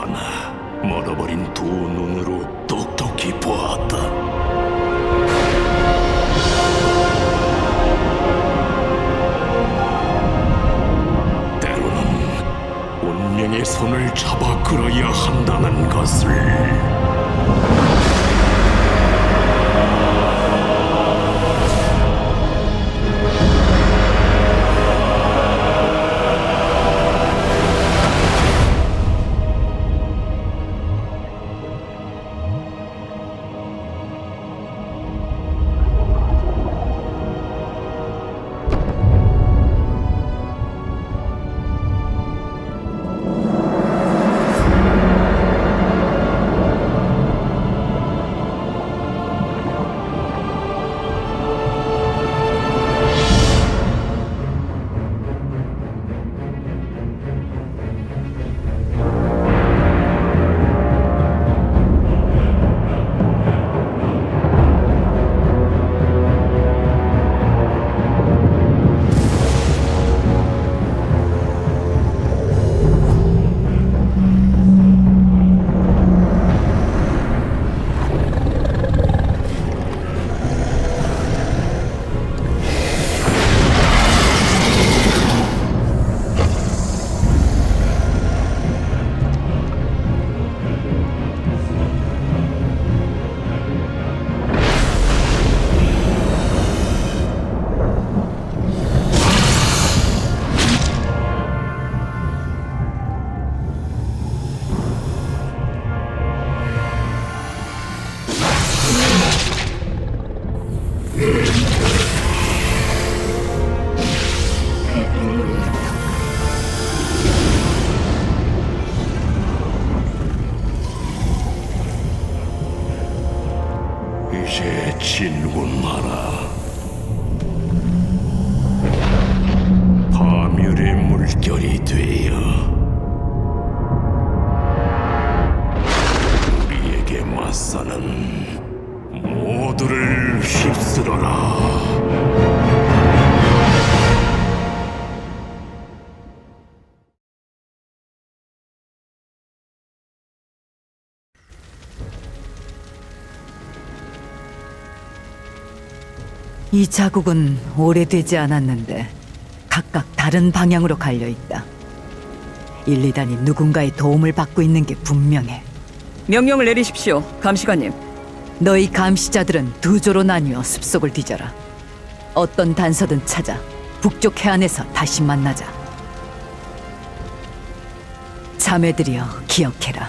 하나 멀어버린 두 눈으로 똑똑히 보았다. 때로는 운명의 손을 잡아 끌어야 한다는 것을. 이제 진군하라. 파멸의 물결이 되어 우리에게 맞서는 모두를 휩쓸어라. 이 자국은 오래되지 않았는데 각각 다른 방향으로 갈려 있다. 1, 2단이 누군가의 도움을 받고 있는 게 분명해. 명령을 내리십시오, 감시관님. 너희 감시자들은 두 조로 나뉘어 숲속을 뒤져라. 어떤 단서든 찾아 북쪽 해안에서 다시 만나자. 자매들이여 기억해라.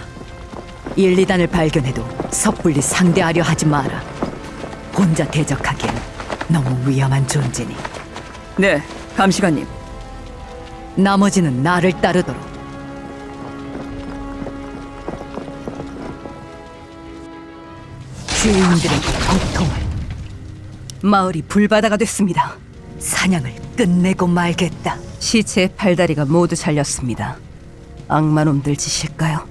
1, 2단을 발견해도 섣불리 상대하려 하지 마라. 혼자 대적하기엔 너무 위험한 존재니. 네, 감시관님. 나머지는 나를 따르도록. 주인들에게 고통을. 마을이 불바다가 됐습니다. 사냥을 끝내고 말겠다. 시체의 팔다리가 모두 잘렸습니다. 악마놈들 짓일까요?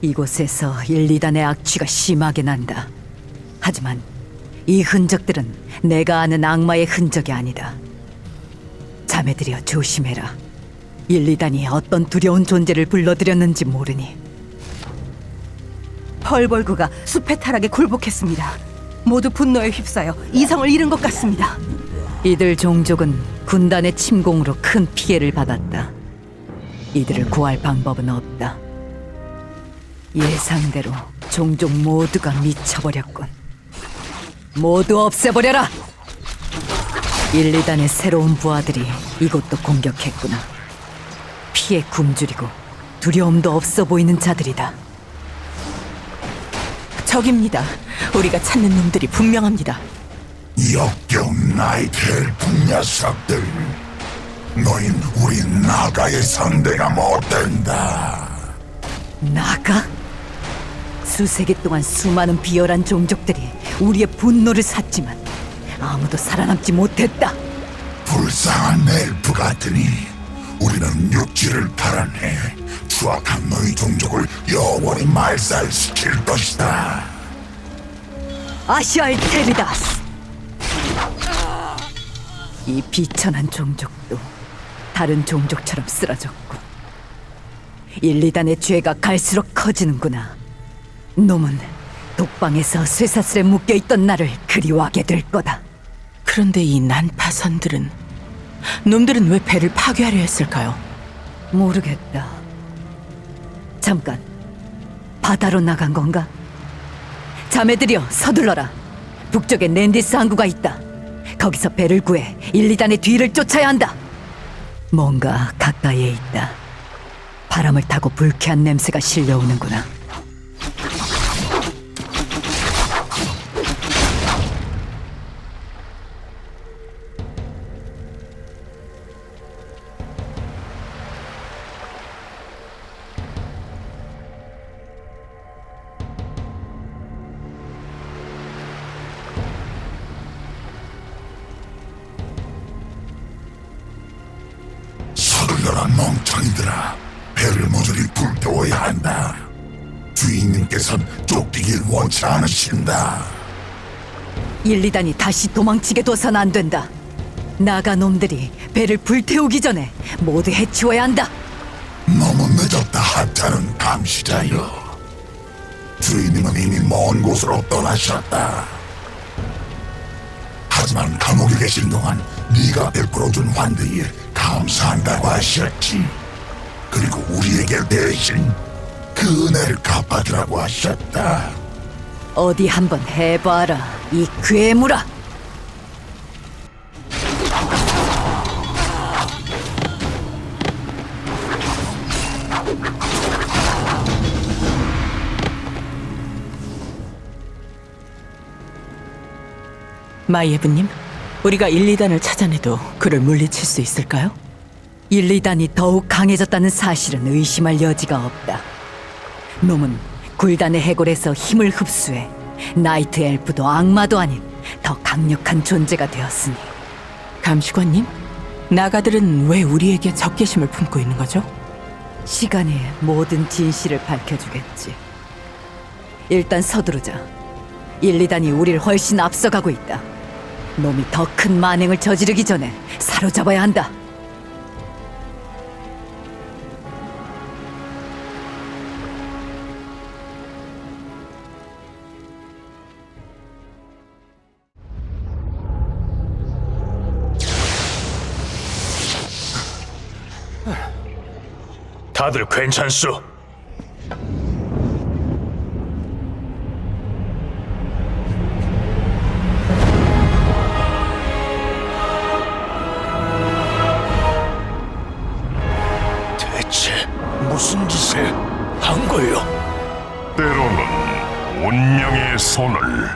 이곳에서 1, 2단의 악취가 심하게 난다. 하지만 이 흔적들은 내가 아는 악마의 흔적이 아니다. 자매들이여 조심해라. 1, 2단이 어떤 두려운 존재를 불러들였는지 모르니 펄벌그가 숲의 타락에 굴복했습니다. 모두 분노에 휩싸여 이성을 잃은 것 같습니다. 이들 종족은 군단의 침공으로 큰 피해를 받았다. 이들을 구할 방법은 없다. 예상대로 종족 모두가 미쳐버렸군. 모두 없애버려라! 1, 2단의 새로운 부하들이 이곳도 공격했구나. 피해 굶주리고 두려움도 없어 보이는 자들이다. 적입니다. 우리가 찾는 놈들이 분명합니다. 나의 델풍 녀석들 너흰 우리 나가의 상대가 못 된다 나가? 수세기 동안 수많은 비열한 종족들이 우리의 분노를 샀지만 아무도 살아남지 못했다. 불쌍한 엘프 같으니 우리는 육지를 탈환해 추악한 너희 종족을 영원히 말살시킬 것이다. 아시아의 테리다스. 이 비천한 종족도 다른 종족처럼 쓰러졌고 1, 2단의 죄가 갈수록 커지는구나. 놈은 독방에서 쇠사슬에 묶여있던 나를 그리워하게 될 거다. 그런데 이 난파선들은 놈들은 왜 배를 파괴하려 했을까요? 모르겠다. 잠깐, 바다로 나간 건가? 자매들이여 서둘러라. 북쪽에 랜디스 항구가 있다. 거기서 배를 구해 1, 2단의 뒤를 쫓아야 한다. 뭔가 가까이에 있다. 바람을 타고 불쾌한 냄새가 실려오는구나. 멍청이들아 배를 모조리 불태워야 한다. 주인님께선 쫓기길 원치 않으신다. 1, 2단이 다시 도망치게 둬선 안 된다. 나가 놈들이 배를 불태우기 전에 모두 해치워야 한다. 너무 늦었다 하찮은 감시자여. 주인님은 이미 먼 곳으로 떠나셨다. 하지만 감옥에 계신 동안 네가 베풀어준 환대에 감사한다고 하셨지 그리고 우리에게 대신 그 은혜를 갚아주라고 하셨다 어디 한번 해봐라, 이 괴물아! 마이에브님, 우리가 1, 2단을 찾아내도 그를 물리칠 수 있을까요? 1, 2단이 더욱 강해졌다는 사실은 의심할 여지가 없다. 놈은 굴단의 해골에서 힘을 흡수해 나이트 엘프도 악마도 아닌 더 강력한 존재가 되었으니 감시관님, 나가들은 왜 우리에게 적개심을 품고 있는 거죠? 시간이 모든 진실을 밝혀주겠지. 일단 서두르자. 1, 2단이 우리를 훨씬 앞서가고 있다. 놈이 더 큰 만행을 저지르기 전에 사로잡아야 한다. 다들 괜찮소? 대체 무슨 짓을 한 거요? 때로는 운명의 손을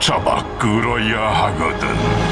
잡아 끌어야 하거든